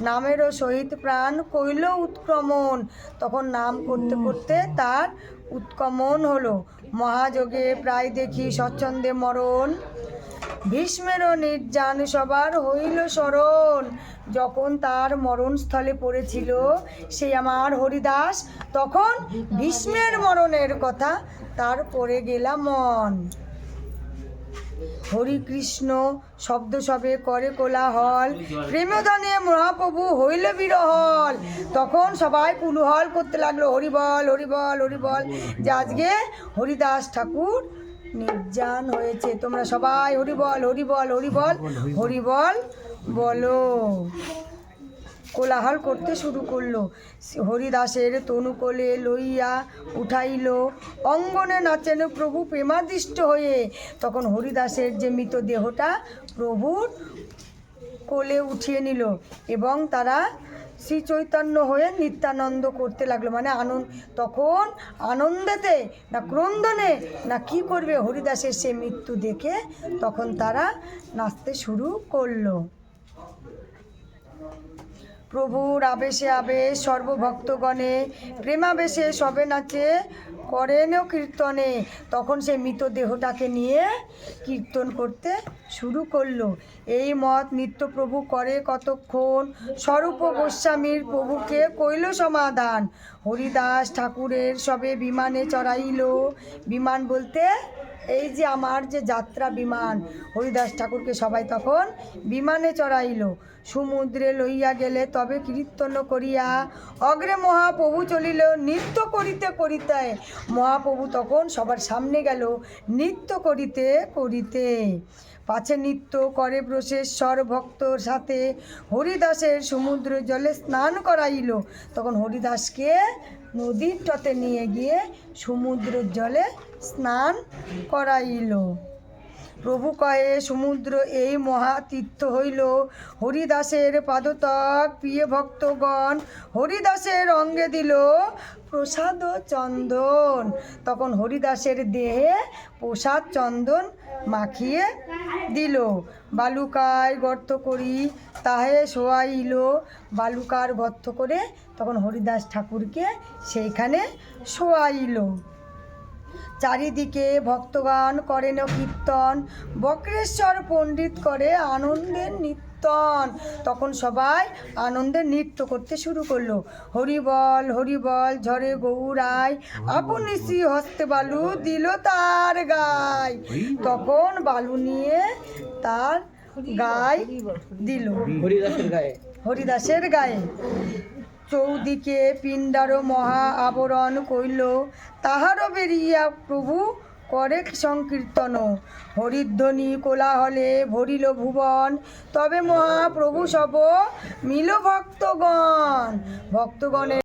নামেরও সহিত প্রাণ কইল উৎক্রমণ। তখন নাম করতে করতে তার উৎক্রমণ হলো। মহাযোগে প্রায় দেখি স্বচ্ছন্দে মরণ। ভীষ্মেরও নির্যান সবার হইল স্মরণ। যখন তার মরণস্থলে পড়েছিল সেই আমার হরিদাস, তখন ভীষ্মের মরণের কথা তার পড়ে গেলাম মন। হরিকৃষ্ণ শব্দ সবে করে কোলাহল। প্রেমধনে মহাপ্রভু হইল বিরহল। তখন সবাই কুলুহল করতে লাগল, হরি বল হরিবল হরিবল যে আজকে হরিদাস ঠাকুর নির্যান হয়েছে। তোমরা সবাই হরি হরিবল হরিবল হরিবল হরিবল বলো। কোলাহল করতে শুরু করল। হরিদাসের তনুকোলে লইয়া উঠাইল। অঙ্গনে নাচেন প্রভু প্রেমাদিষ্ট হয়ে। তখন হরিদাসের যে মৃত দেহটা প্রভুর কোলে উঠিয়ে নিল এবং তারা শ্রী চৈতন্য হয়ে নিত্যানন্দ করতে লাগল। মানে আনন্দ, তখন আনন্দেতে না ক্রন্দনে না কি করবে হরিদাসের সে মৃত্যু দেখে তখন তারা নাচতে শুরু করল। প্রভুর আবেশে আবেশ সর্বভক্তগণে, প্রেমাবেশে সবে নাচে করেনও কীর্তনে। তখন সে মৃতদেহটাকে নিয়ে কীর্তন করতে শুরু করল। এই মত নিত্য প্রভু করে কতক্ষণ? স্বরূপ গোস্বামীর প্রভুকে কইল সমাধান। হরিদাস ঠাকুরের সবে বিমানে চড়াইল। বিমান বলতে এই যে আমার যে যাত্রা বিমান, হরিদাস ঠাকুরকে সবাই তখন বিমানে চড়াইল। সমুদ্রে লইয়া গেলে তবে কীর্তন করিয়া অগ্রে মহাপ্রভু চলিল। নৃত্য করিতে করিতে মহাপ্রভু তখন সবার সামনে গেল। নৃত্য করিতে করিতে পাছে নৃত্য করে ব্রশেশ্বর ভক্তর সাথে হরিদাসের সমুদ্র জলে স্নান করাইল। তখন হরিদাসকে নদীর টতে নিয়ে গিয়ে সমুদ্রের জলে স্নান করাইল। প্রভু কয়ে সমুদ্র এই মহাতীর্থ হইল। হরিদাসের পাদতক প্রিয় ভক্তগণ, হরিদাসের অঙ্গে দিল প্রসাদ চন্দন। তখন হরিদাসের দেহে প্রসাদ চন্দন মাখিয়ে দিল। বালুকায় গর্ত করি তাহে শোয়াইল। বালুকার গর্ত করে তখন হরিদাস ঠাকুরকে সেইখানে শোয়াইল। চারিদিকে ভক্তগান করেন কীর্তন বক্রেশ্বর পণ্ডিত করে আনন্দের নৃত্যন। তখন সবাই আনন্দে নৃত্য করতে শুরু করল। হরিবল হরিবল ঝরে গৌরায় আপন শ্রী হস্তে বালু দিল তার গায় তখন বালু নিয়ে তার গায়ে দিল। হরিদাসের গায়ে। হরিদাসের গায়ে। চৌদিকে পিণ্ডার মহা আবরণ কইল, তাহারও বেরিয়া প্রভু করে সংকীর্তন। হরিধ্বনি কোলাহলে ভরিল ভুবন, তবে মহাপ্রভু সব মিল ভক্তগণ। ভক্তগণের